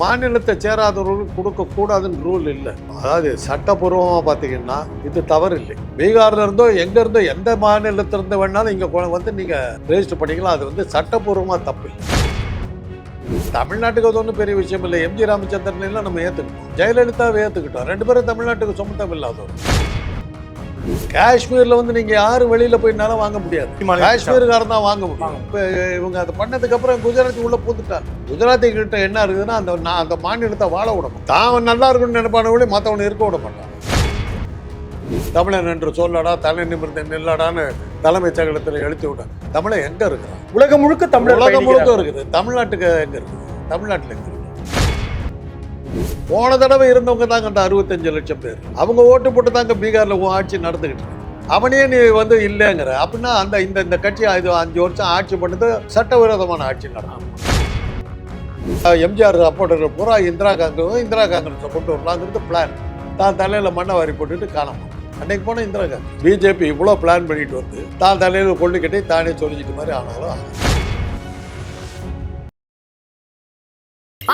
மாநிலத்தை சேராதவர்களுக்கு கொடுக்கக்கூடாதுன்னு ரூல் இல்லை. அதாவது சட்டப்பூர்வமாக பார்த்தீங்கன்னா இது தவறு இல்லை பீகார்ல இருந்தோ எங்க இருந்தோ எந்த மாநிலத்திலிருந்து வேணாலும் இங்கே வந்து நீங்கள் ரெஜிஸ்டர் பண்ணிக்கலாம். அது வந்து சட்டப்பூர்வமாக தப்பு இல்லை. தமிழ்நாட்டுக்கு அது ஒன்றும் பெரிய விஷயம் இல்லை. எம்ஜி ராமச்சந்திரன் எல்லாம் நம்ம ஏற்றுக்கிட்டோம் ஜெயலலிதாவை ஏற்றுக்கிட்டோம் ரெண்டு பேரும் தமிழ்நாட்டுக்கு சுமத்தம் இல்லாதவர் காஷ்மீர்ல வந்து நீங்க யாரும் வெளியில போய் நிலம் வாங்க முடியாது. காஷ்மீர்காரன் தான் வாங்க முடியும். இப்போ இவங்க அதை பண்ணதுக்கு அப்புறம் குஜராத்தி உள்ள பூந்துட்டாங்க. குஜராத்தி கிட்ட என்ன இருக்குதுன்னா அந்த நான் அந்த மாநிலத்தை வாழ விடணும் தான் நல்லா இருக்கும்னு நினைப்பான விட மற்றவனை இருக்க விட மாட்டான். தமிழன் என்று சொல்லடா தலை நிமிர்ந்த நில்லடான்னு தலைமைச் செயலகத்தில் எழுத்து விட்டான். தமிழன் எங்க இருக்கிறான்? உலகம் முழுக்க தமிழர் உலகம் முழுக்க. இருக்குது. தமிழ்நாட்டுக்கு எங்க இருக்குது? தமிழ்நாட்டில் இருக்குது? போன தடவை இருந்தவங்க தாங்க அந்த அறுபத்தஞ்சு லட்சம் பேர். அவங்க ஓட்டு போட்டு தாங்க பீகாரில் உன் ஆட்சி நடந்துக்கிட்டு அவனே நீ வந்து இல்லைங்கிற. அப்படின்னா அந்த இந்த இந்த கட்சி இது அஞ்சு வருஷம் ஆட்சி பண்ணது சட்டவிரோதமான ஆட்சி நடக்கும். எம்ஜிஆர் சப்போர்ட்டர்கள் பூரா இந்திரா காங்கிரஸ் இந்திரா காங்கிரஸை கொண்டு வரலாங்கிறது பிளான் தான் தலையில் மண்ணை வாரி போட்டுட்டு காணும் அன்னைக்கு போனால் இந்திரா காங்கிரஸ். பிஜேபி இவ்வளோ பிளான் பண்ணிட்டு வந்து தான் தலையில் கொண்டு தானே சொல்லிக்கிட்டு மாதிரி ஆனாலும்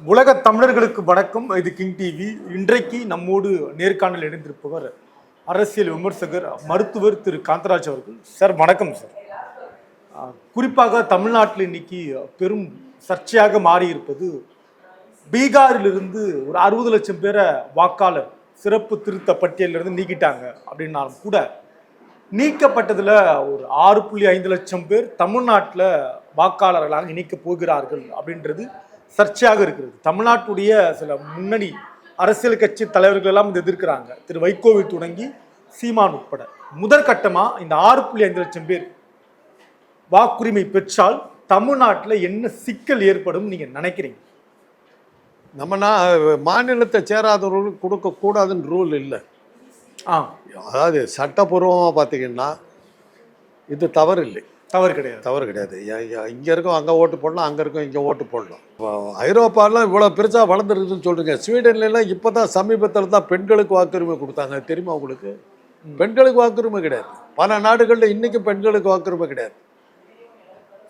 உலக தமிழர்களுக்கு வணக்கம். இது கிங் டிவி இன்றைக்கு நம்மோடு நேர்காணல் இணைந்திருப்பவர் அரசியல் விமர்சகர் மருத்துவர் திரு காந்தராஜ் அவர்கள். சார் வணக்கம் சார். குறிப்பாக தமிழ்நாட்டில் இன்னைக்கு பெரும் சர்ச்சையாக மாறியிருப்பது பீகாரிலிருந்து ஒரு அறுபது லட்சம் பேரை வாக்காளர் சிறப்பு திருத்த பட்டியலிருந்து நீக்கிட்டாங்க அப்படின்னாலும் கூட நீக்கப்பட்டதில் ஒரு ஆறு புள்ளி ஐந்து லட்சம் பேர் தமிழ்நாட்டில் வாக்காளர்களாக இணைக்கப் போகிறார்கள் அப்படின்றது சர்ச்சையாக இருக்கிறது. தமிழ்நாட்டுடைய சில முன்னணி அரசியல் கட்சி தலைவர்கள் எல்லாம் இதை எதிர்க்கிறாங்க. திரு வைகோவை தொடங்கி சீமான் உட்பட. முதற்கட்டமாக இந்த ஆறு புள்ளி ஐந்து லட்சம் பேர் வாக்குரிமை பெற்றால் தமிழ்நாட்டில் என்ன சிக்கல் ஏற்படும் நீங்கள் நினைக்கிறீங்க? நம்ம நான் மாநிலத்தை சேராதவர்களுக்கு கொடுக்கக்கூடாதுன்னு ரூல் இல்லை. ஆ. அதாவது சட்டப்பூர்வமாக பார்த்தீங்கன்னா இது தவறு இல்லை தவறு கிடையாது. தவறு கிடையாது. இங்கே இருக்கும் அங்கே ஓட்டு போடலாம் அங்கே இருக்கும் இங்கே ஓட்டு போடலாம். இப்போ ஐரோப்பாலாம் இவ்வளோ பெருசாக வளர்ந்துருக்குதுன்னு சொல்கிறீங்க ஸ்வீடன்லாம் இப்போ தான் சமீபத்தில் தான் பெண்களுக்கு வாக்குரிமை கொடுத்தாங்க. தெரியுமா உங்களுக்கு? பெண்களுக்கு வாக்குரிமை கிடையாது. பல நாடுகளில் இன்றைக்கும் பெண்களுக்கு வாக்குரிமை கிடையாது.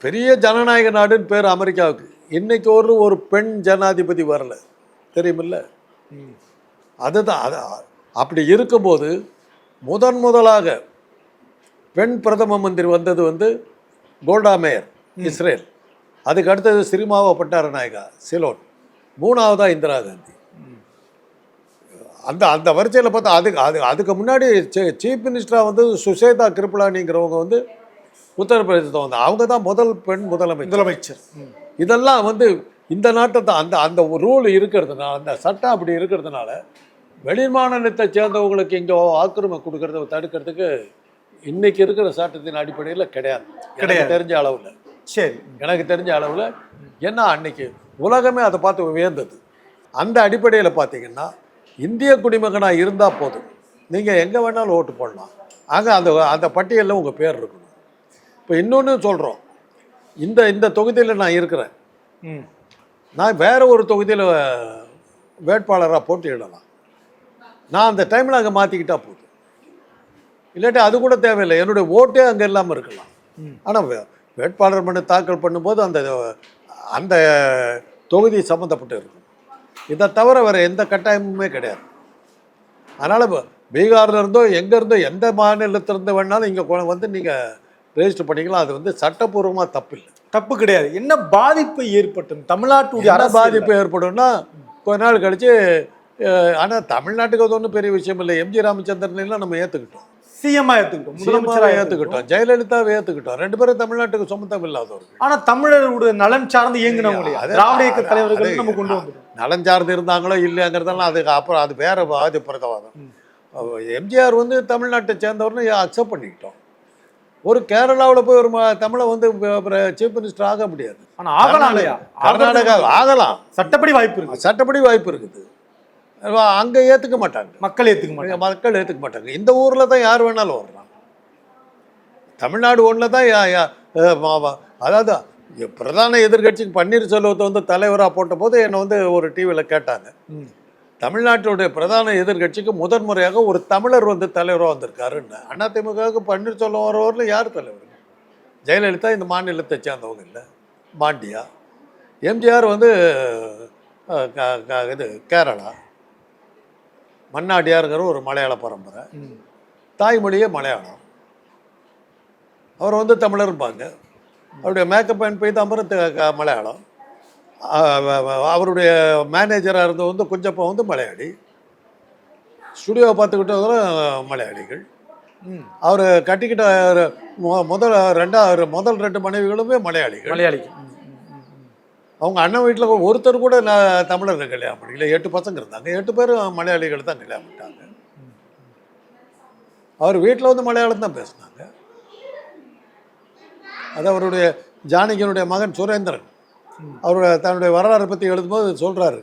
பெரிய ஜனநாயக நாடுன்னு பேர் அமெரிக்காவுக்கு. இன்னைக்கு ஒரு ஒரு பெண் ஜனாதிபதி வரல. தெரியுமில்ல? அதுதான் அது அப்படி இருக்கும்போது முதன் முதலாக பெண் பிரதம மந்திரி வந்தது வந்து கோல்டா மேயர் இஸ்ரேல். அதுக்கு அடுத்தது சிரிமாவா பட்டாரநாயகா சிலோன். மூணாவதா இந்திரா காந்தி. அந்த அந்த வரிசையில் பார்த்தா அதுக்கு அது அதுக்கு முன்னாடி சீஃப் மினிஸ்டராக வந்து சுஷேதா கிருப்பலானிங்கிறவங்க வந்து உத்தரப்பிரதேசத்தை வந்து அவங்க தான் முதல் பெண் முதலமைச்சர். முதலமைச்சர். இதெல்லாம் வந்து இந்த நாட்டை தான் அந்த அந்த ரூல் இருக்கிறதுனால அந்த சட்டம் அப்படி இருக்கிறதுனால வெளிமாநிலத்தை சேர்ந்தவங்களுக்கு இங்கே ஆக்கிரமி கொடுக்கறத தடுக்கிறதுக்கு இன்னைக்கு இருக்கிற சட்டத்தின் அடிப்படையில் கிடையாது. கிடையாது. தெரிஞ்ச அளவில். சரி. எனக்கு தெரிஞ்ச அளவில் ஏன்னா அன்னைக்கு? உலகமே அதை பார்த்து வியந்தது அந்த அடிப்படையில் பார்த்தீங்கன்னா இந்திய குடிமகனாக இருந்தால் போதும். நீங்கள் எங்கே வேணாலும் ஓட்டு போடலாம். ஆக அந்த அந்த பட்டியலில் உங்கள் பேர் இருக்கணும். இப்போ இன்னொன்று சொல்கிறோம் இந்த இந்த தொகுதியில் நான் இருக்கிறேன். நான் வேற ஒரு தொகுதியில் வேட்பாளராக போட்டியிடலாம். நான் அந்த டைமில் அங்கே மாற்றிக்கிட்டா போதும். இல்லாட்டி அது கூட தேவையில்லை. என்னுடைய ஓட்டே அங்கே இல்லாமல் இருக்கலாம். ஆனால் வேட்பாளர் மனு தாக்கல் பண்ணும்போது அந்த அந்த தொகுதி சம்மந்தப்பட்டு இருக்கும். இதை தவிர வேறு எந்த கட்டாயமுமே கிடையாது. அதனால் பீகார்ல இருந்தோ எங்கே இருந்தோ எந்த மாநிலத்திலிருந்து வேணாலும் இங்கே வந்து நீங்கள் ரெஜிஸ்டர் பண்ணிக்கலாம். அது வந்து சட்டப்பூர்வமாக தப்பு இல்லை தப்பு கிடையாது. என்ன பாதிப்பு ஏற்பட்டும்? தமிழ்நாட்டுடைய அரசியல்ல? பாதிப்பு ஏற்படும்னா கொஞ்ச நாள் கழிச்சு ஆனால் தமிழ்நாட்டுக்கு அது ஒன்றும் பெரிய விஷயம் இல்லை. எம்ஜி ராமச்சந்திரன் எல்லாம் நம்ம ஏற்றுக்கிட்டோம் சிஎம்ஆ ஏத்துக்கிட்டோம். முதலமைச்சராக முதலமைச்சரா ஏற்றுக்கிட்டோம் ஜெயலலிதாவை ஏற்றுக்கிட்டோம் ரெண்டு பேரும் தமிழ்நாட்டுக்கு சொந்தம் இல்லாதவர்கள் ஆனா தமிழருடைய நலன் சார்ந்து இயங்கினவங்க அது- திராவிட இயக்க தலைவர்கள் நம்ம கொண்டு வந்துடும் நலன் சார்ந்து இருந்தாங்களோ இல்லைங்கிறதெல்லாம் அதுக்கு அப்புறம் அது வேற அது பிரதவாதம் எம்ஜிஆர் வந்து தமிழ்நாட்டை சேர்ந்தவர்னு அக்செப்ட் பண்ணிக்கிட்டோம். ஒரு கேரளாவில் போய் ஒரு தமிழை வந்து சீஃப் மினிஸ்டர் ஆக முடியாது. ஆனா ஆகலாம் கர்நாடகா ஆகலாம். சட்டப்படி வாய்ப்பு இருக்கு. சட்டப்படி வாய்ப்பு இருக்குது. அங்கே ஏற்றுக்க மாட்டாங்க. மக்கள் ஏத்துக்க மாட்டாங்க. மக்கள் ஏற்றுக்க மாட்டாங்க. இந்த ஊரில் தான் யார் வேணாலும் வரலாம் தமிழ்நாடு ஒன்றில் தான் அதாவது பிரதான எதிர்க்கட்சிக்கு பன்னீர்செல்வத்தை வந்து தலைவராக போட்ட போது என்னை வந்து ஒரு டிவியில் கேட்டாங்க. தமிழ்நாட்டுடைய பிரதான எதிர்க்கட்சிக்கு முதன் முறையாக ஒரு தமிழர் வந்து தலைவராக வந்திருக்காருன்னு. அதிமுகவுக்கு பன்னீர்செல்வம் வரவரில் யார் தலைவர்? ஜெயலலிதா இந்த மாநிலத்தை சேர்ந்தவங்க இல்லை. மாண்டியா எம்ஜிஆர் வந்து இது கேரளா. மன்னாடியாருங்கிற ஒரு மலையாள பரம்பரை. தாய்மொழியே மலையாளம் அவர் வந்து தமிழர்பாங்க அவருடைய மேக்கப் அண்ட் பீதாம்பரம் மலையாளம் அவருடைய மேனேஜராக இருந்த வந்து குஞ்சப்பா வந்து மலையாளி ஸ்டுடியோவை பார்த்துக்கிட்டவங்களும் மலையாளிகள். அவர் கட்டிக்கிட்ட முதல் ரெண்டாவது முதல் ரெண்டு மனைவிகளுமே மலையாளிகள் மலையாளிக்கு ம், ம், ம், ம். அவங்க அண்ணன் வீட்டில் ஒருத்தர் கூட நான் தமிழர்கள் கல்யாணம் பண்ணிக்கல எட்டு பசங்க இருந்தாங்க. எட்டு பேரும் மலையாளிகள் தான் கல்யாணம் பண்ணிட்டாங்க அவர் வீட்டில் வந்து மலையாளம் தான் பேசினாங்க. அது அவருடைய ஜானகியனுடைய மகன் சுரேந்திரன். அவருடைய தன்னுடைய வரலாறை பற்றி எழுதும்போது சொல்கிறாரு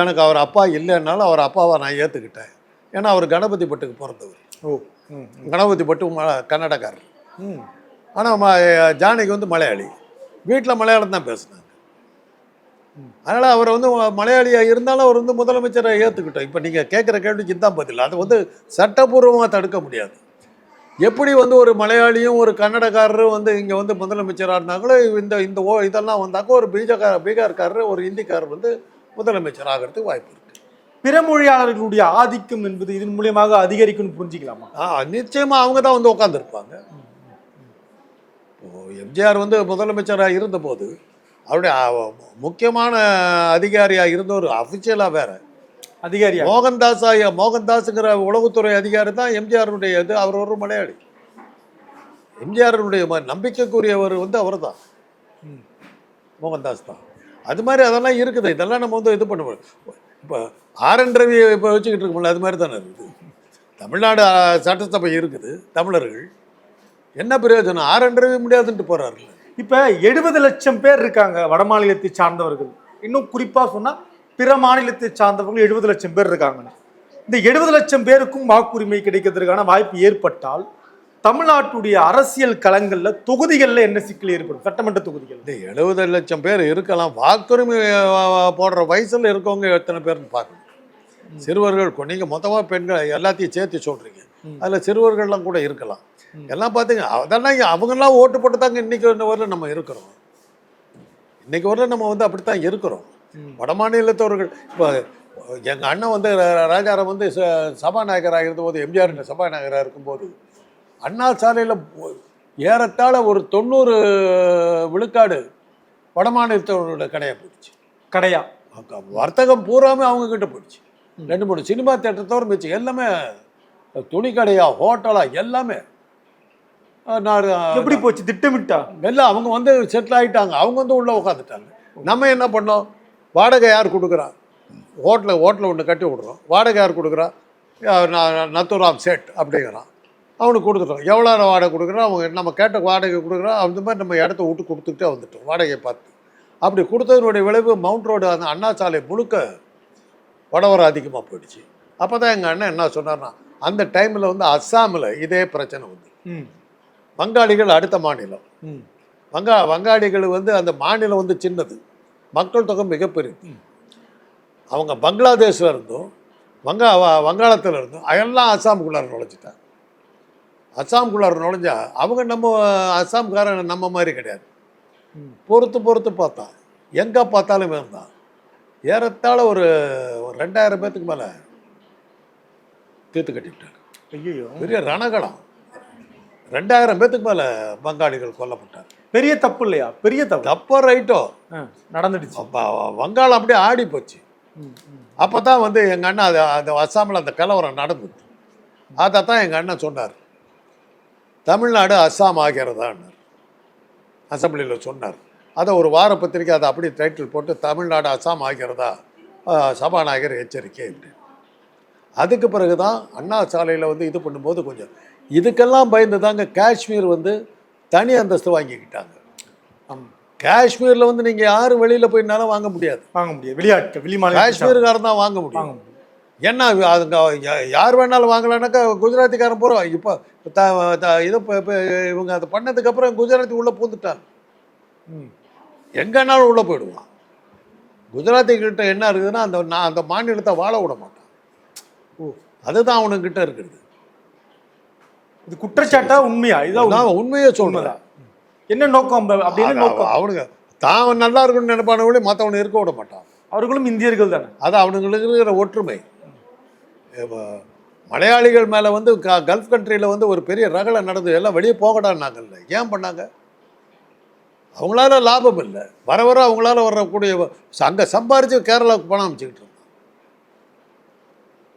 எனக்கு அவர் அப்பா இல்லைன்னாலும் அவர் அப்பாவை நான் ஏற்றுக்கிட்டேன் ஏன்னா அவர் கணபதி பட்டுக்கு பிறந்தவர். ஓ ம், கணபதி பட்டு ம- கன்னடக்காரர். ம். ஆனால் ஜானகி வந்து மலையாளி. வீட்டில் மலையாளம் தான் பேசுனாங்க. அதனால் அவர் வந்து மலையாளியாக இருந்தாலும் அவர் வந்து முதலமைச்சரை ஏற்றுக்கிட்டோம் இப்போ நீங்கள் கேட்குற கேள்விக்கு இதுதான் பதில். அது வந்து சட்டப்பூர்வமாக தடுக்க முடியாது. எப்படி வந்து ஒரு மலையாளியும் ஒரு கன்னடக்காரரும் வந்து இங்கே வந்து முதலமைச்சராக இருந்தாங்களோ இந்த இந்த ஓ இதெல்லாம் வந்தாக்க ஒரு பீஜக்கார பீகார்காரர் ஒரு இந்திக்காரர் வந்து முதலமைச்சர் ஆகிறதுக்கு வாய்ப்பு இருக்குது பிற மொழியாளர்களுடைய ஆதிக்கம் என்பது இதன் மூலியமாக அதிகரிக்கும்னு புரிஞ்சுக்கலாமா? ஆ நிச்சயமாக அவங்க தான் வந்து உட்காந்துருப்பாங்க எம்ஜிஆர் வந்து முதலமைச்சராக இருந்தபோது அவருடைய முக்கியமான அதிகாரியாக இருந்தவர் அஃபிஷியலாக வேற. அதிகாரியா? மோகன்தாஸ் ஐயா மோகன்தாஸுங்கிற உளவுத்துறை அதிகாரி தான் எம்ஜிஆருடைய இது அவர் ஒரு மலையாளி. எம்ஜிஆருடைய நம்பிக்கைக்குரியவர் வந்து அவர் தான். மோகன்தாஸ் தான். அது மாதிரி அதெல்லாம் இருக்குது. இதெல்லாம் நம்ம வந்து இது பண்ணுவோம். இப்போ ஆர் என் ரவி இப்போ வச்சுக்கிட்டு இருக்கோம்ல அது மாதிரி தானே இருக்குது. தமிழ்நாடு சட்டசபை இருக்குது தமிழர்கள். என்ன பிரயோஜனம்? ஆர் என் ரவி முடியாதுன்ட்டு போறாருல்ல. இப்போ எழுபது லட்சம் பேர் இருக்காங்க வட மாநிலத்தை சார்ந்தவர்கள். இன்னும் குறிப்பாக சொன்னால் பிற மாநிலத்தை சார்ந்தவர்கள் எழுபது லட்சம் பேர் இருக்காங்கன்னு இந்த எழுபது லட்சம் பேருக்கும் வாக்குரிமை கிடைக்கிறதுக்கான வாய்ப்பு ஏற்பட்டால் தமிழ்நாட்டுடைய அரசியல் களங்களில் தொகுதிகளில் என்ன சிக்கல் ஏற்படும்? சட்டமன்ற தொகுதிகள் இந்த எழுபது லட்சம் பேர் இருக்கலாம். வாக்குரிமை போடுற வயசில் இருக்கவங்க எத்தனை பேர்னு பார்க்கணும். சிறுவர்கள் நீங்கள் மொத்தமாக பெண்கள் எல்லாத்தையும் சேர்த்து சொல்கிறீங்க அதுல சிறுவர்கள்லாம் கூட இருக்கலாம். எல்லாம் பார்த்தீங்க அதெல்லாம் அவங்கெல்லாம் ஓட்டு போட்டு தாங்க இன்னைக்கு வரல நம்ம இருக்கிறோம். இன்னைக்கு வரல நம்ம வந்து அப்படித்தான் இருக்கிறோம். வட மாநிலத்தவர்கள் இப்போ எங்க அண்ணன் வந்து ராஜாராம் வந்து சபாநாயகராக இருந்தபோது எம்ஜிஆர் சபாநாயகராக இருக்கும்போது அண்ணா சாலையில் ஏறத்தாழ ஒரு தொண்ணூறு விழுக்காடு வட மாநிலத்தவர்களோட கடையாக போயிடுச்சு. கடையா? வர்த்தகம் பூராமே அவங்க கிட்ட போயிடுச்சு ரெண்டு மூணு சினிமா தேட்டர் தவிர மிச்சம் எல்லாமே துணி கடையா ஹோட்டலா எல்லாமே. நான் எப்படி போச்சு? திட்டமிட்டா? எல்லாம் அவங்க வந்து செட்டில் ஆகிட்டாங்க அவங்க வந்து உள்ளே உட்காந்துட்டாங்க நம்ம என்ன பண்ணோம்? வாடகை யார் கொடுக்குறா? ஹோட்டலில் ஹோட்டலில் ஒன்று கட்டி விடுறோம். வாடகை யார் கொடுக்குறா? நத்துராம் செட் அப்படிங்கிறான். அவனுக்கு கொடுத்துட்டோம். எவ்வளோ வாடகை கொடுக்குறோம் அவங்க நம்ம கேட்ட வாடகை கொடுக்குறோம் அந்த மாதிரி நம்ம இடத்த விட்டு கொடுத்துக்கிட்டே வந்துட்டோம். வாடகையை பார்த்து. அப்படி கொடுத்ததனுடைய விளைவு மவுண்ட் ரோடு அந்த அண்ணா சாலை முழுக்க வடவரம் அதிகமாக போயிடுச்சு. அப்போ தான் எங்கள் அண்ணன் என்ன சொன்னார்னா அந்த டைமில் வந்து அஸ்ஸாமில் இதே பிரச்சனை வந்து. ம். வங்காளிகள் அடுத்த மாநிலம். ம். வங்கா வங்காளிகள் வந்து அந்த மாநிலம் வந்து சின்னது. மக்கள் தொகை மிகப்பெரியது அவங்க பங்களாதேஷில் இருந்தும் வங்கா வங்காளத்தில் இருந்தும் எல்லாம் அஸ்ஸாமுக்குள்ளார நுழைஞ்சிட்டாங்க. அஸ்ஸாமுக்குள்ளார நுழைஞ்சா அவங்க நம்ம அஸ்ஸாம்காரன் நம்ம மாதிரி கிடையாது. பொறுத்து பொறுத்து பார்த்தா எங்கே பார்த்தாலும் இருந்தான் ஏறத்தாழ ஒரு ஒரு ரெண்டாயிரம் பேத்துக்கு மேலே தீர்த்து கட்டிவிட்டாங்க ஐயோ பெரிய ரணகலம். ரெண்டாயிரம் பேத்துக்கு மேலே பங்காளிகள் கொல்லப்பட்டாங்க. பெரிய தப்பு இல்லையா? பெரிய தப்பு. தப்போ ரைட்டோ நடந்துடுச்சு. வங்காளம் அப்படியே ஆடி போச்சு. அப்போ தான் வந்து எங்கள் அண்ணன் அது அந்த அஸ்ஸாமில் அந்த கலவரம் நடந்தது. அதை தான் எங்கள் அண்ணன் சொன்னார். தமிழ்நாடு அஸ்ஸாம் ஆகிறதான்னார். அசம்பிளியில் சொன்னார். அதை ஒரு வார பத்திரிக்கை அதை அப்படியே டைட்டில் போட்டு தமிழ்நாடு அஸ்ஸாம் ஆகிறதா? சபாநாயகர் எச்சரிக்கை அப்படின்னு அதுக்கு பிறகு தான் அண்ணா சாலையில் வந்து இது பண்ணும்போது கொஞ்சம் இதுக்கெல்லாம் பயந்து தாங்க காஷ்மீர் வந்து தனி அந்தஸ்து வாங்கிக்கிட்டாங்க. காஷ்மீரில் வந்து நீங்கள் யாரும் வெளியில் போய் நிலம் வாங்க முடியாது. வாங்க முடியாது. வெளியாட்கள் வெளி மாநில காஷ்மீருக்காரன் தான் வாங்க முடியும். என்ன அதுங்க யார் வேணாலும் வாங்கலான்னாக்கா குஜராத்திக்காரன் போகிறோம் இப்போ த இது இவங்க அதை பண்ணதுக்கப்புறம் குஜராத்தி உள்ளே பூந்துட்டாங்க ம். எங்கேனாலும் உள்ளே போயிடுவான். குஜராத்திக்கிட்ட என்ன இருக்குதுன்னா அந்த நான் அந்த மாநிலத்தை வாழ விட மாட்டான். அதுதான் அவனுக்கிட்ட இருக்குது இது குற்றச்சாட்டா உண்மையா? இதான் உண்மையே சொல்கிறேன் என்ன நோக்கம் அப்ப- அப்படின்னு நோக்கம். அவனுங்க தான் நல்லா இருக்குன்னு நினைப்பானவங்களே மற்றவனை இருக்க விட மாட்டான். அவர்களும் இந்தியர்கள் தானே? அது அவனுங்களுக்கு இருக்கிற ஒற்றுமை மலையாளிகள் மேலே வந்து க கல்ஃப் கண்ட்ரியில் வந்து ஒரு பெரிய ரகலை நடந்து எல்லாம் வெளியே போகடான்னாங்கல்ல ஏன் பண்ணாங்க? அவங்களால லாபம் இல்லை. வர வர அவங்களால வரக்கூடிய அங்கே சம்பாரித்து கேரளாவுக்கு பணம் அமைச்சிக்கிட்டு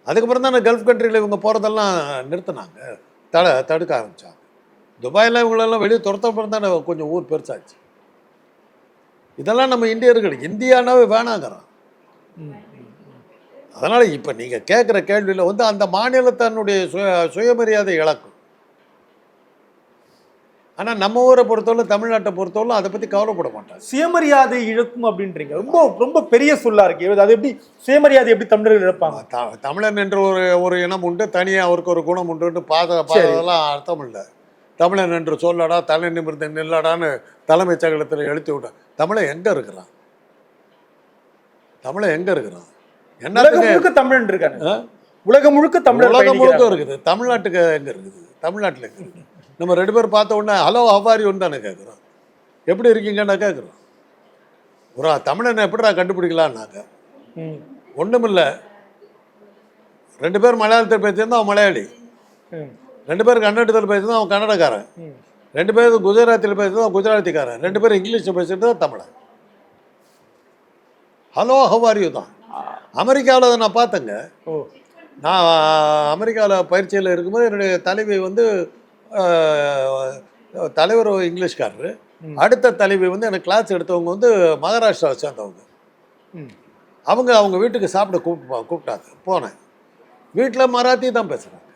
அதுக்கப்புறம் தான் கல்ஃப் கண்ட்ரியில் இவங்க போகிறதெல்லாம் நிறுத்தினாங்க. தட தடுக்க ஆரம்பித்தாங்க துபாயில் இவங்களெல்லாம் வெளியே துரத்தப்புறம் தானே கொஞ்சம் ஊர் பெருசாச்சு. இதெல்லாம் நம்ம இந்தியர்கள் இந்தியானாவே வேணாங்கிறோம் அதனால் இப்போ நீங்கள் கேட்குற கேள்வியில் வந்து அந்த மாநிலத்தினுடைய சுய சுயமரியாதை இழக்கும். ஆனால் நம்ம ஊரை பொறுத்தவரை தமிழ்நாட்டை பொறுத்தவரை அதை பற்றி கவலைப்பட மாட்டாங்க சுயமரியாதை இழக்கும் அப்படின்றீங்க. ரொம்ப ரொம்ப பெரிய சொல்லா இருக்கு. அது எப்படி சுயமரியாதை எப்படி தமிழர்கள் இழப்பாங்க? தமிழன் என்ற ஒரு ஒரு இனம் உண்டு. தனியாக அவருக்கு ஒரு குணம் உண்டுன்னு பாத பாதெல்லாம் அர்த்தம் இல்லை. தமிழன் என்று சொல்லடா தலை நிமிர்ந்து நில்லடான்னு தலைமைச் சகலத்தில் எழுத்தி விட்டான். தமிழன் எங்கே இருக்கிறான்? தமிழன் எங்கே இருக்கிறான்? முழுக்க தமிழன் இருக்காங்க? உலகம் முழுக்க தமிழர் உலகம் முழுக்க. இருக்குது. தமிழ்நாட்டுக்கு எங்கே இருக்குது? தமிழ்நாட்டில் எங்கே இருக்குது? நம்ம ரெண்டு பேரும் பார்த்த உடனே ஹலோ ஹவாரியோன்னு தானே கேட்குறோம் எப்படி இருக்கீங்கன்னு கேட்குறோம் ஒரு தமிழனை எப்படிடா கண்டுபிடிக்கலான்னாங்க ம். ஒன்றுமில்லை ரெண்டு பேர் மலையாளத்தில் பேசியிருந்தா அவன் மலையாளி. ரெண்டு பேர் கன்னடத்தில் பேசியிருந்தா அவன் கன்னடக்காரன். ரெண்டு பேர் குஜராத்தில் பேசுறது அவன் குஜராத்திக்காரன். ரெண்டு பேரும் இங்கிலீஷில் தான் தமிழன். ஹலோ ஹவாரியூ தான். அமெரிக்காவில் அதை நான் பார்த்தேங்க. நான் அமெரிக்காவில் பயிற்சியில் இருக்கும்போது என்னுடைய தலைவி வந்து தலைவர் இங்கிலீஷ்காரரு. அடுத்த தலைவி வந்து எனக்கு கிளாஸ் எடுத்தவங்க வந்து மகாராஷ்டிராவை சேர்ந்தவங்க. அவங்க அவங்க வீட்டுக்கு சாப்பிட கூப்பிட்டு கூப்பிட்டாங்க. போனேன். வீட்டில் மராத்தி தான் பேசுகிறாங்க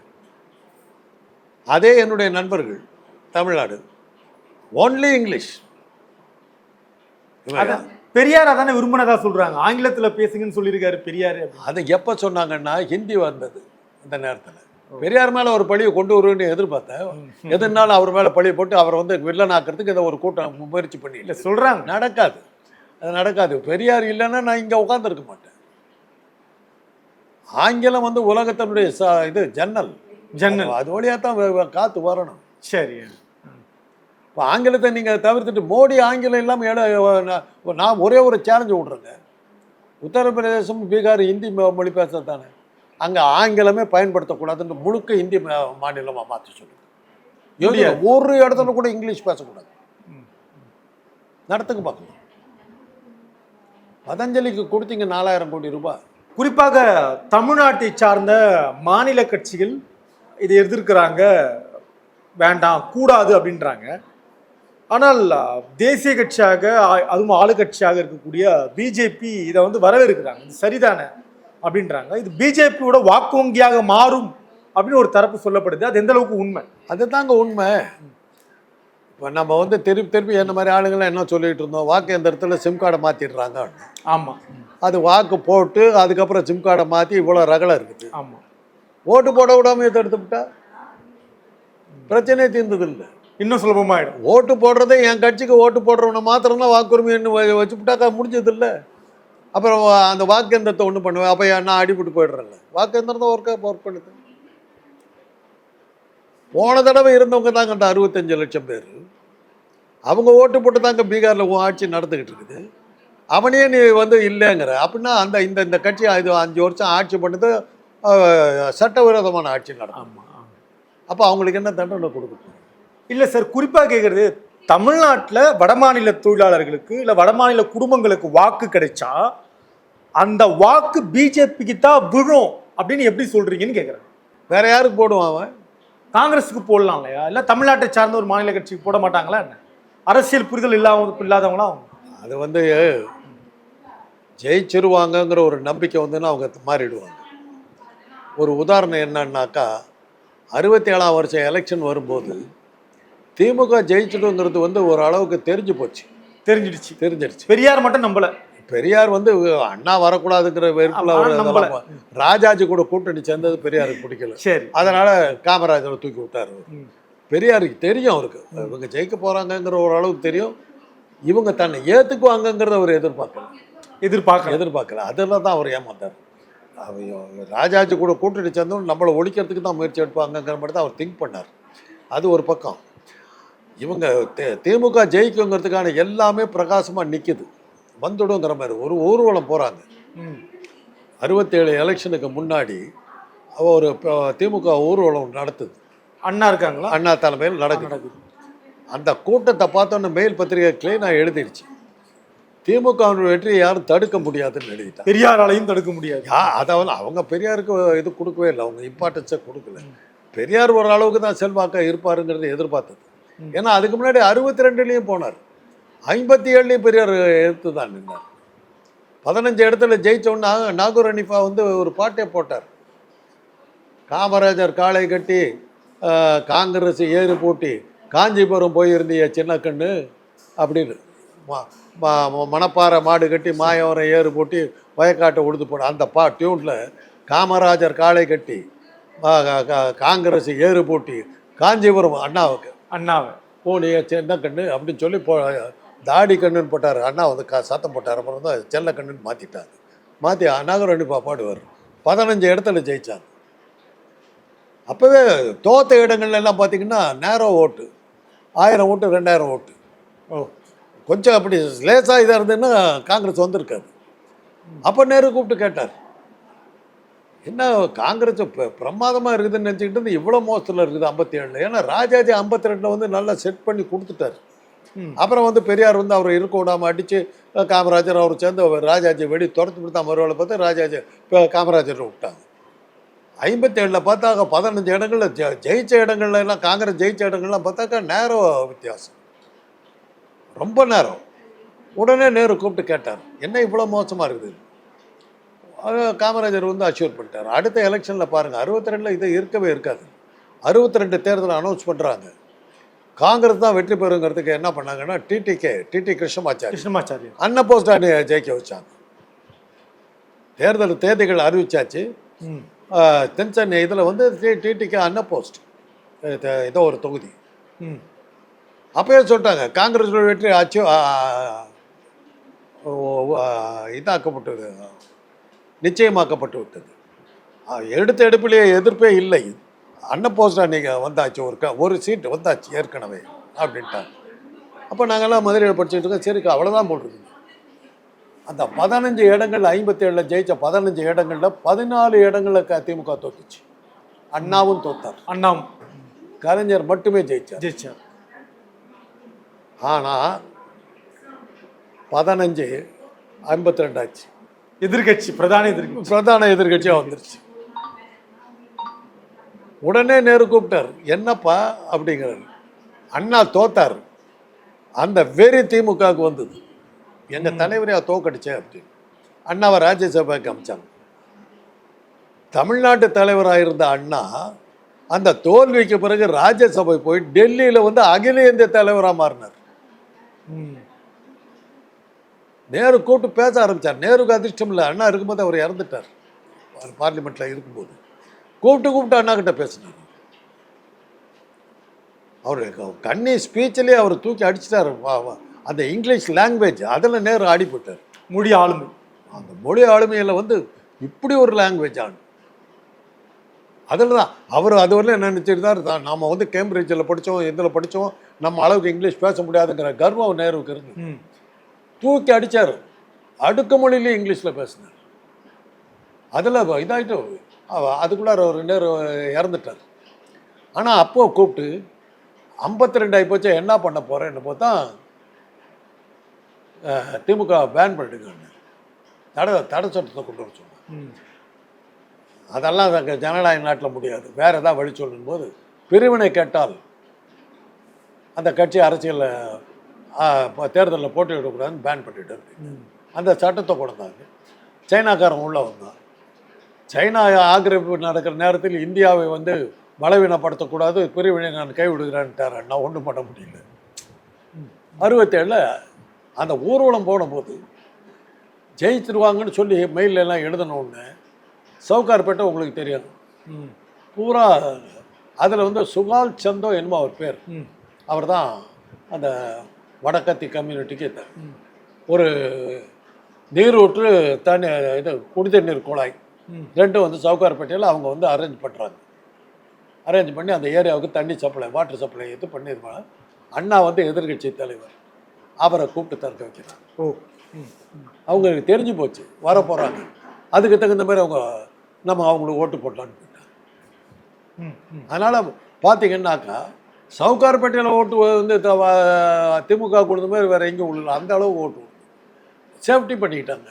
அதே என்னுடைய நண்பர்கள் தமிழ்நாடு. ஒன்லி இங்கிலீஷ் பெரியார் அதானே விரும்பினதா சொல்றாங்க. ஆங்கிலத்துல பேசுங்கன்னு சொல்லியிருக்காரு பெரியார். அது எப்போ சொன்னாங்கன்னா ஹிந்தி வந்தது அந்த நேரத்தில். பெரியார் மேலே ஒரு பழியை கொண்டு வருவேன்னு எதிர்பார்த்தேன். எதுனாலும் அவர் மேலே பழியை போட்டு அவரை வந்து வில்லனாக்கிறதுக்கு இதை ஒரு கூட்டம் முயற்சி பண்ணி இல்ல சொல்றாங்க. நடக்காது. அது நடக்காது. பெரியார் இல்லைன்னா நான் இங்கே உட்காந்துருக்க மாட்டேன். ஆங்கிலம் வந்து உலகத்தினுடைய ச இது ஜன்னல். ஜன்னல். அது வழியாக தான் காத்து வரணும். சரி. இப்போ ஆங்கிலத்தை நீங்கள் தவிர்த்துட்டு மோடி ஆங்கிலம் இல்லாமல் ஏழை நான் ஒரே ஒரு சேலஞ்சு விட்றேங்க உத்தரப்பிரதேசம் பீகார் ஹிந்தி மொழி பேசுறது தானே அங்கே ஆங்கிலமே பயன்படுத்தக்கூடாதுன்னு முழுக்க இந்தி மா- மாநிலமா மாற்ற சொல்லுது. முடியாது. ஒரு இடத்துல கூட இங்கிலீஷ் பேசக்கூடாது. நடத்துக்கு பார்க்கலாம். பதஞ்சலிக்கு கொடுத்தீங்க நாலாயிரம் கோடி ரூபாய். குறிப்பாக தமிழ்நாட்டை சார்ந்த மாநில கட்சிகள் இதை எதிர்க்கிறாங்க. வேண்டாம் கூடாது அப்படின்றாங்க. ஆனால் தேசிய கட்சியாக அதுவும் ஆளுங்கட்சியாக இருக்கக்கூடிய பிஜேபி இதை வந்து வரவேற்கிறாங்க. சரிதானே? அப்படின்றாங்க. இது பிஜேபியோட வாக்கு வங்கியாக மாறும் அப்படின்னு ஒரு தரப்பு சொல்லப்படுது. அது எந்த அளவுக்கு உண்மை? அதுதாங்க உண்மை. இப்போ நம்ம வந்து திருப்பி திருப்பி என்ன மாதிரி ஆளுங்களாம் என்ன சொல்லிட்டு இருந்தோம்? வாக்கு எந்திரத்தில் சிம் கார்டை மாற்றிடுறாங்க ஆமாம் அது வாக்கு போட்டு அதுக்கப்புறம் சிம் கார்டை மாற்றி இவ்வளோ ரகலை இருக்குது. ஆமாம் ஓட்டு போட விடாம தடுத்து விட்டா? பிரச்சனையே தீர்ந்தது இல்லை இன்னும் சுலபமாயிடும். ஓட்டு போடுறதே என் கட்சிக்கு ஓட்டு போடுறவனை மாத்திரம் தான் வாக்குரிமைன்னு வ- வச்சு விட்டாக்கா முடிஞ்சது இல்லை அப்புறம் அந்த வாக்கு எந்திரத்தை ஒன்று பண்ணுவேன். அப்போ நான் அடிபட்டு போயிடுறேன்ல. வாக்கு எந்திரம் தான் ஒர்க்காக ஒர்க் பண்ணுது. போன தடவை இருந்தவங்க தாங்க அந்த அறுபத்தஞ்சு லட்சம் பேர். அவங்க ஓட்டு போட்டு தாங்க பீகாரில் உன் ஆட்சி நடந்துக்கிட்டு இருக்குது. அவனையே நீ வந்து இல்லைங்கிற. அப்படின்னா அந்த இந்த இந்த கட்சி இது அஞ்சு வருஷம் ஆட்சி பண்ணது சட்டவிரோதமான ஆட்சி நடக்கும் அப்போ அவங்களுக்கு என்ன தண்டனை கொடுக்கணும்? இல்லை சார் குறிப்பாக கேட்குறது தமிழ்நாட்டில் வடமாநில தொழிலாளர்களுக்கு இல்லை வடமாநில குடும்பங்களுக்கு வாக்கு கிடைச்சா அந்த வாக்கு பிஜேபிக்கு தான் விழும் அப்படின்னு எப்படி சொல்றீங்கன்னு கேட்குறேன் வேற யாருக்கு போடுவான் அவன்? காங்கிரஸுக்கு போடலாம் இல்லையா? இல்லை தமிழ்நாட்டை சார்ந்த ஒரு மாநில கட்சிக்கு போட மாட்டாங்களா என்ன? அரசியல் புரிதல் இல்லாம இல்லாதவங்களா அவங்க? அது வந்து ஜெயிச்சிருவாங்கங்கிற ஒரு நம்பிக்கை வந்துன்னு அவங்க மாறிடுவாங்க. ஒரு உதாரணம் என்னன்னாக்கா அறுபத்தி ஏழாம் வருஷம் எலெக்ஷன் வரும்போது திமுக ஜெயிச்சிடுங்கிறது வந்து ஒரு அளவுக்கு தெரிஞ்சு போச்சு. தெரிஞ்சிடுச்சு. தெரிஞ்சிருச்சு பெரியார் மட்டும் நம்பல. பெரியார் வந்து அண்ணா வரக்கூடாதுங்கிற வெறுப்புல அவர் ராஜாஜி கூட கூட்டணி சேர்ந்தது பெரியாருக்கு பிடிக்கல. சரி. அதனால காமராஜரை தூக்கி விட்டாரு. பெரியாருக்கு தெரியும் அவருக்கு. இவங்க ஜெயிக்க போறாங்கங்கிற ஒரு அளவுக்கு தெரியும். இவங்க தன்னை ஏத்துக்குவாங்கங்கிறத அவர் எதிர்பார்க்கல. எதிர்பார்க்கலாம் எதிர்பார்க்கல. அதில் தான் அவர் ஏமாந்தார். அவர் ராஜாஜி கூட கூட்டணி சேர்ந்தவங்க நம்மளை ஒழிக்கிறதுக்கு தான் முயற்சி எடுப்பாங்கங்கிற மாதிரி தான் அவர் திங்க் பண்ணார். அது ஒரு பக்கம். இவங்க தே- திமுக ஜெயிக்குங்கிறதுக்கான எல்லாமே பிரகாசமாக நிற்கிது வந்துடுங்கிற மாதிரி ஒரு ஊர்வலம் போகிறாங்க. அறுபத்தேழு எலெக்ஷனுக்கு முன்னாடி அவ ஒரு திமுக ஊர்வலம் நடத்துது. அண்ணா இருக்காங்களா? அண்ணா தலைமையில் நடக்குது. நடக்குது. அந்த கூட்டத்தை பார்த்தோன்னே மெயில் பத்திரிகை கிளீனாக எழுதிடுச்சு. திமுகவின் வெற்றியை யாரும் தடுக்க முடியாதுன்னு எழுதிட்டாங்க. பெரியாராலையும் தடுக்க முடியாது. யா அதாவது அவங்க பெரியாருக்கு இது கொடுக்கவே இல்லை. அவங்க இம்பார்ட்டன்ஸை கொடுக்கல. பெரியார் ஒரு அளவுக்கு தான் செல்வாக்கா இருப்பாருங்கிறத எதிர்பார்த்தது. ஏன்னா அதுக்கு முன்னாடி அறுபத்தி ரெண்டுலேயும் போனார். ஐம்பத்தி ஏழுலேயும் பெரியார் எடுத்து தான் நின்னார் பதினஞ்சு இடத்துல ஜெயிச்சோன்னா நாகூர் அனிஃபா வந்து ஒரு பாட்டே போட்டார். காமராஜர் காளை கட்டி காங்கிரஸ் ஏறு பூட்டி காஞ்சிபுரம் போயிருந்திய சின்ன கண்ணு அப்படின்னு மணப்பாறை மாடு கட்டி மாயவரம் ஏறு பூட்டி வயக்காட்டை உழுது போட அந்த பா டியூனில் காமராஜர் காளை கட்டி காங்கிரஸ் ஏறு பூட்டி காஞ்சிபுரம் அண்ணாவுக்கு. அண்ணாவை. போனிய சின்ன கண்ணு அப்படின்னு சொல்லி போ தாடி கண்ணுன்னு போட்டார் அண்ணா வந்து கா சத்தம் போட்டார் அப்புறம் தான் செல்ல கண்ணுன்னு மாற்றிட்டார் மாற்றி நாகர் அனுப்பா பாடுவார் பதினஞ்சு இடத்துல ஜெயித்தார் அப்போவே தோத்த இடங்கள்ல எல்லாம் பார்த்தீங்கன்னா நேரோ ஓட்டு. ஆயிரம் ஓட்டு ரெண்டாயிரம் ஓட்டு. ஓ கொஞ்சம் அப்படி லேசாக இதாக இருந்ததுன்னா காங்கிரஸ் வந்திருக்காது அப்போ நேரு கூப்பிட்டு கேட்டார். என்ன காங்கிரஸ் இப்போ பிரமாதமாக இருக்குதுன்னு நினச்சிக்கிட்டு இவ்வளோ மோசத்தில் இருக்குது ஐம்பத்தி ஏழில். ஏன்னா ராஜாஜி ஐம்பத்தி ரெண்டில் வந்து நல்லா செட் பண்ணி கொடுத்துட்டார். அப்புறம் வந்து பெரியார் வந்து அவர் இருக்க விடாமல் அடித்து காமராஜர் அவர் சேர்ந்து அவர் ராஜாஜி வெடி துரத்து கொடுத்தா மறுவாழை பார்த்து ராஜாஜி இப்போ காமராஜரை விட்டாங்க. ஐம்பத்தி ஏழில் பார்த்தாக்க பதினஞ்சு இடங்களில் ஜெ- ஜெயிச்ச இடங்கள்ல எல்லாம் காங்கிரஸ் ஜெயிச்ச இடங்கள்லாம் பார்த்தாக்கா நேரம் வித்தியாசம். ரொம்ப நேரம் உடனே நேரு கூப்பிட்டு கேட்டார் என்ன இவ்வளோ மோசமாக இருக்குது? காமராஜர் வந்து அஷ்யூர் பண்ணிட்டார். அடுத்த எலெக்ஷனில் பாருங்கள் அறுபத்தி ரெண்டில் இது இருக்கவே இருக்காது. அறுபத்தி ரெண்டு தேர்தல் அனௌன்ஸ் பண்ணுறாங்க காங்கிரஸ் தான் வெற்றி பெறுங்கிறதுக்கு என்ன பண்ணாங்கன்னா டிடிகே டிடி கிருஷ்ணமாச்சாரி. கிருஷ்ணமாச்சாரியர் அன்னபோஸ்டானி ஜெயிக்க வச்சாங்க. தேர்தல் தேதிகள் அறிவிச்சாச்சு. தென் சென்னை இதில் வந்து டிடிகே அன்னபோஸ்ட் இதோ ஒரு தொகுதி. ம். அப்பயே சொல்லிட்டாங்க காங்கிரஸ் வெற்றி ஆச்சு இதாக்கப்பட்டது. நிச்சயமாக்கப்பட்டு விட்டது. எடுத்த எடுப்பிலேயே எதிர்ப்பே இல்லை. அன்னபோஸ்டா நீங்கள் வந்தாச்சு ஒரு க ஒரு சீட்டு வந்தாச்சு ஏற்கனவே அப்படின்ட்டாங்க. அப்போ நாங்கள்லாம் மதுரையில் படிச்சுட்டு இருக்கோம். சரிக்கா அவ்வளோதான் போட்டிருக்கீங்க அந்த பதினஞ்சு இடங்கள்ல ஐம்பத்தேழில் ஜெயிச்ச பதினஞ்சு இடங்களில் பதினாலு இடங்களில் க திமுக தோத்துச்சு. அண்ணாவும் தோத்தார். அண்ணாவும். கலைஞர் மட்டுமே ஜெயிச்சார். ஜெயிச்சார். ஆனால் பதினஞ்சு ஐம்பத்தி ரெண்டாச்சு எதிர்கட்சி பிரதான எதிர்கட்சி. பிரதான எதிர்கட்சியாக வந்துருச்சு. உடனே நேரு கூப்பிட்டார் என்னப்பா? அப்படிங்கிறாரு. அண்ணா தோத்தார். அந்த வெறி திமுகவுக்கு வந்தது. எங்க தலைவரையா தோக்கடிச்சே அப்படின்னு. அண்ணாவை ராஜ்யசபாக்கு அமிச்சாங்க. தமிழ்நாட்டு தலைவராக இருந்த அண்ணா அந்த தோல்விக்கு பிறகு ராஜ்யசபை போய் டெல்லியில் வந்து அகில இந்திய தலைவராக மாறினார். ம். நேரு கூப்பிட்டு பேச ஆரம்பிச்சார். நேருக்கு அதிர்ஷ்டம் இல்லை. அண்ணா இருக்கும்போது அவர் இறந்துட்டார். பார்லிமெண்ட்டில் இருக்கும்போது. கூப்பிட்டு கூப்பிட்டு அண்ணா கிட்ட பேசினார் அவர் கண்ணி ஸ்பீச்சிலே அவர் தூக்கி அடிச்சிட்டார். வா- வா. அந்த இங்கிலீஷ் லாங்குவேஜ் அதில் நேரு ஆடி போட்டார் மொழி ஆளுமை. அந்த மொழி ஆளுமையில் வந்து இப்படி ஒரு லாங்குவேஜ் ஆடு அதில் தான் அவர் அது வரல என்ன நினச்சிருந்தார்? தான் நாம் வந்து கேம்பிரிட்ஜில் படித்தோம் இதில் படித்தோம் நம்ம அளவுக்கு இங்கிலீஷ் பேச முடியாதுங்கிற கர்வம் நேருவுக்கு இருந்து தூக்கி அடிச்சார். அடுக்க மொழியிலே இங்கிலீஷில் பேசினார். அதில் இதாகிட்டு அதுக்குள்ளார ஒரு நேரம் இறந்துட்டார் ஆனால் அப்போ கூப்பிட்டு ஐம்பத்தி ரெண்டு ஆகி போச்சு என்ன பண்ண போகிறேன்னு பார்த்தா திமுக பேன் பண்ணிட்டுருக்காங்க. தடை தடை சட்டத்தை கொண்டு வர சொன்னாங்க. ம். அதெல்லாம் அங்க ஜனநாயக நாட்டில் முடியாது. வேற ஏதாவது வழி சொல்லும் போது பிரிவினை கேட்டால் அந்த கட்சி அரசியலில் தேர்தலில் போட்டியிடக்கூடாதுன்னு பேன் பண்ணிட்டு அந்த சட்டத்தை கொண்டாங்க சைனாக்காரன் உள்ளே வந்தான். சைனா ஆக்கிரமிப்பு நடக்கிற நேரத்தில் இந்தியாவை வந்து பலவீனப்படுத்தக்கூடாது பிரிவினை நான் கைவிடுகிறேன்ட்டார் அண்ணா ஒன்றும் பண்ண முடியல. அறுபத்தேழில் அந்த ஊர்வலம் போனபோது ஜெயிச்சிருவாங்கன்னு சொல்லி மெயில்ல எல்லாம் எழுதின உடனே சவுகார்பேட்டை உங்களுக்கு தெரியும். பூரா அதில் வந்து சுகால் சந்தோ என்னமோ அவர் பேர். அவர் தான் அந்த வடக்கத்தி கம்யூனிட்டிக்கு ஒரு நீரூற்று தண்ணி இது குடிதண்ணீர் குழாய். ரெண்டும் வந்து சவுகார்பேட்டையில் அவங்க வந்து அரேஞ்ச் பண்ணுறாங்க அரேஞ்ச் பண்ணி அந்த ஏரியாவுக்கு தண்ணி சப்ளை வாட்டர் சப்ளை இது பண்ணியிருப்பாங்க அண்ணா வந்து எதிர்க்கட்சி தலைவர். அவரை கூப்பிட்டு திறக்க வைக்கிறாங்க. ஓ. அவங்களுக்கு தெரிஞ்சு போச்சு. வர போகிறாங்க அதுக்கு தகுந்த மாதிரி அவங்க நம்ம அவங்களுக்கு ஓட்டு போடலான்னு போயிட்டாங்க. அதனால் பார்த்தீங்கன்னாக்கா சவுகார்பேட்டையில் ஓட்டு வந்து திமுக கொடுத்த மாதிரி வேறு எங்கேயும் உள்ள அந்த அளவு ஓட்டு சேஃப்டி பண்ணிக்கிட்டாங்க.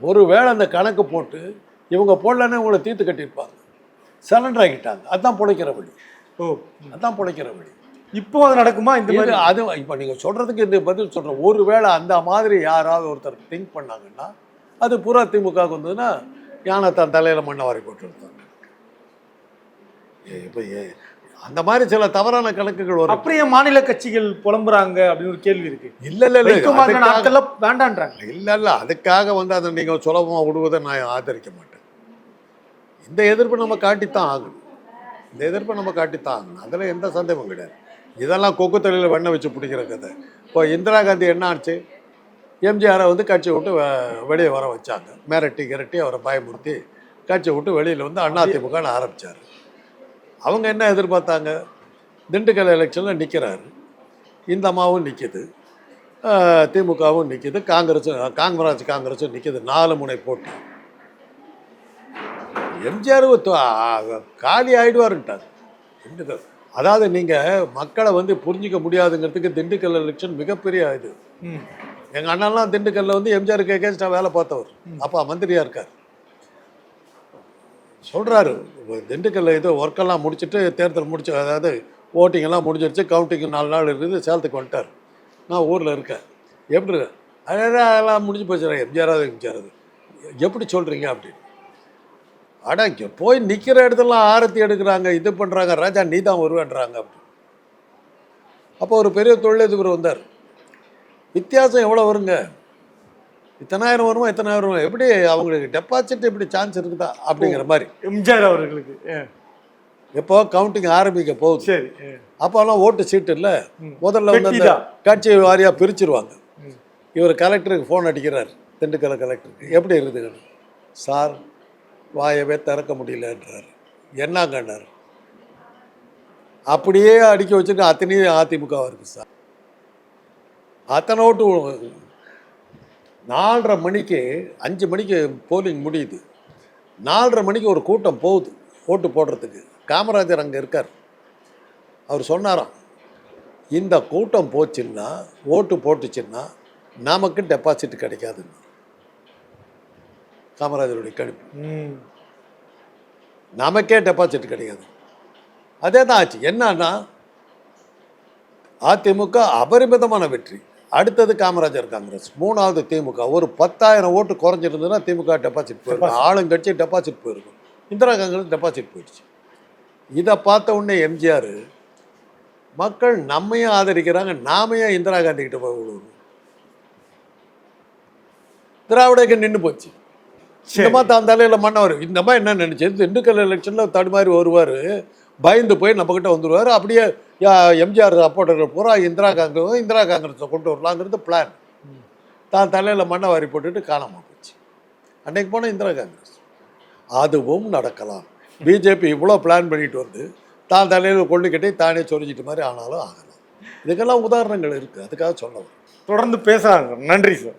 ஒரு வேளை அந்த கணக்கு போட்டு இவங்க போடலன்னு இவங்களை தீர்த்து கட்டியிருப்பாங்க. சரண்டர் ஆகிட்டாங்க அதான் பிழைக்கிற வழி. ஓ. அதான் பிழைக்கிற வழி. இப்போ அது நடக்குமா? இந்த மாதிரி? அது இப்போ நீங்கள் சொல்கிறதுக்கு இந்த பதில் சொல்கிறேன் ஒரு வேளை அந்த மாதிரி யாராவது ஒருத்தர் திங்க் பண்ணாங்கன்னா அது பூரா திமுக வந்ததுன்னா யானை தன் தலையில் மண்ணை வாரி போட்டு இப்போ அந்த மாதிரி சில தவறான கணக்குகள் வரும். அப்படியே மாநில கட்சிகள் புலம்புறாங்க அப்படின்னு ஒரு கேள்வி இருக்கு. இல்ல இல்ல இல்ல நாட்கள்ல வேண்டான்றாங்க. இல்ல இல்ல அதுக்காக வந்து அதை நீங்க சுலபமா விடுவதை நான் ஆதரிக்க மாட்டேன். இந்த எதிர்ப்பு நம்ம காட்டித்தான் ஆகணும். இந்த எதிர்ப்பை நம்ம காட்டித்தான் ஆகணும். அதில் எந்த சந்தேகமும் கிடையாது. இதெல்லாம் கொக்கு தலையில் வெண்ணெய் வச்சு பிடிக்கிற கதை. இப்போ இந்திரா காந்தி என்ன ஆச்சு? எம்ஜிஆரை வந்து கட்சியை விட்டு வெளியே வர வச்சாங்க. மிரட்டி கிரட்டி அவரை பயமுறுத்தி கட்சியை விட்டு வெளியில் வந்து அதிமுகன்னு ஆரம்பிச்சார். அவங்க என்ன எதிர்பார்த்தாங்க? திண்டுக்கல் எலெக்ஷனில் நிற்கிறாரு இந்த அம்மாவும் நிற்கிது திமுகவும் நிற்கிது காங்கிரஸும் காங்கிரஸ் காங்கிரஸும் நிற்கிது நாலு முனை போட்டி. எம்ஜிஆர் காலி ஆயிடுவாருன்ட்டார். திண்டுக்கல். அதாவது நீங்கள் மக்களை வந்து புரிஞ்சிக்க முடியாதுங்கிறதுக்கு திண்டுக்கல் எலெக்ஷன் மிகப்பெரிய இது. எங்கள் அண்ணன்லாம் திண்டுக்கல்ல வந்து எம்ஜிஆருக்கு எகேன்ஸ்டாக வேலை பார்த்தவர். அப்பா மந்திரியாக இருக்கார். சொல்கிறாரு திண்டுக்கல்ல இது ஒர்க்கெல்லாம் முடிச்சுட்டு தேர்தல் முடிச்சு அதாவது ஓட்டிங்கெல்லாம் எல்லாம் முடிஞ்சிருச்சு கவுண்டிங் நாலு நாள் இருக்குது சேலத்துக்கு வந்துட்டார். நான் ஊரில் இருக்கேன். எப்படி இருக்கு? அடடா, அதெல்லாம் முடிஞ்சு போச்சுறேன் எம்ஜிஆர் அது எம்ஜிஆர் அது எப்படி சொல்கிறீங்க அப்படின்னு அடா இங்கே போய் நிற்கிற இடத்துலலாம் ஆரத்தி எடுக்கிறாங்க இது பண்ணுறாங்க ராஜா நீ தான் வருவேன்றாங்க அப்படி. அப்போ ஒரு பெரிய தொழிலதிபர் வந்தார். வித்தியாசம் எவ்வளோ வருங்க? இத்தனாயிரம் வருமா இத்தனாயிரம் வருமா? எப்படி அவங்களுக்கு டெபாசிட் எப்படி சான்ஸ் இருக்குதா அப்படிங்கிற மாதிரி. எம்ஜிஆர் அவர்களுக்கு எப்போ கவுண்டிங் ஆரம்பிக்க போகுது. சரி. அப்போல்லாம் ஓட்டு சீட்டு இல்லை. முதல்ல வந்து அந்த. கட்சி வாரியாக பிரிச்சிருவாங்க. இவர் கலெக்டருக்கு ஃபோன் அடிக்கிறார். திண்டுக்கல் கலெக்டருக்கு எப்படி இருக்குதுங்க சார் வாயவே திறக்க முடியலன்றார். என்னங்கன்னார் அப்படியே அடிக்க வச்சுட்டு அத்தனையும் அதிமுகவாக இருக்குது சார். அத்தனை ஓட்டு நாலரை மணிக்கு அஞ்சு மணிக்கு போலிங் முடியுது. நாலரை மணிக்கு ஒரு கூட்டம் போகுது ஓட்டு போடுறதுக்கு. காமராஜர் அங்கே இருக்கார். அவர் சொன்னாராம் இந்த கூட்டம் போச்சுன்னா ஓட்டு போட்டுச்சுன்னா நமக்கு டெபாசிட் கிடைக்காதுன்னு. காமராஜருடைய கணிப்பு. நமக்கே டெபாசிட் கிடைக்காது. அதே தான் ஆச்சு. என்னன்னா அதிமுக அபரிமிதமான வெற்றி. அடுத்தது காமராஜர் காங்கிரஸ். மூணாவது திமுக. ஒரு பத்தாயிரம் ஓட்டு குறைஞ்சிருந்ததுன்னா திமுக டெபாசிட் போயிருக்கும் ஆளுங்கட்சி டெபாசிட் போயிருக்கும். இந்திரா காங்கிரஸ் டெபாசிட் போயிடுச்சு. இதை பார்த்த உடனே எம்ஜிஆர் மக்கள் நம்மையும் ஆதரிக்கிறாங்க நாம ஏன் இந்திரா காந்தி கிட்ட போய் விழுவணும் திராவிடக்கு நின்று போச்சு. இந்த மாதிரி தான் தலையில் மன்னவர் இந்த மாதிரி என்ன நினைச்சு? திண்டுக்கல் எலெக்ஷனில் தடுமாறி வருவார். பயந்து போய் நம்மக்கிட்ட வந்துடுவார் அப்படியே எம்ஜிஆர் சப்போர்ட்டர்கள் பூரா இந்திரா காங்கிரஸ் இந்திரா காங்கிரஸை கொண்டு வரலாங்கிறது பிளான் தான் தலையில் மண்ணை வாரி போட்டுட்டு காணாமல் போச்சு. அன்னைக்கு போனால் இந்திரா காங்கிரஸ். அதுவும் நடக்கலாம். பிஜேபி இவ்வளோ பிளான் பண்ணிட்டு வந்து தான் தலையில் கொண்டு கட்டி தானே சொரிஞ்சிட்டு மாதிரி ஆனாலும் ஆகலாம். இதுக்கெல்லாம் உதாரணங்கள் இருக்குது அதுக்காக சொல்லலாம் தொடர்ந்து பேசுறாங்க நன்றி சார்.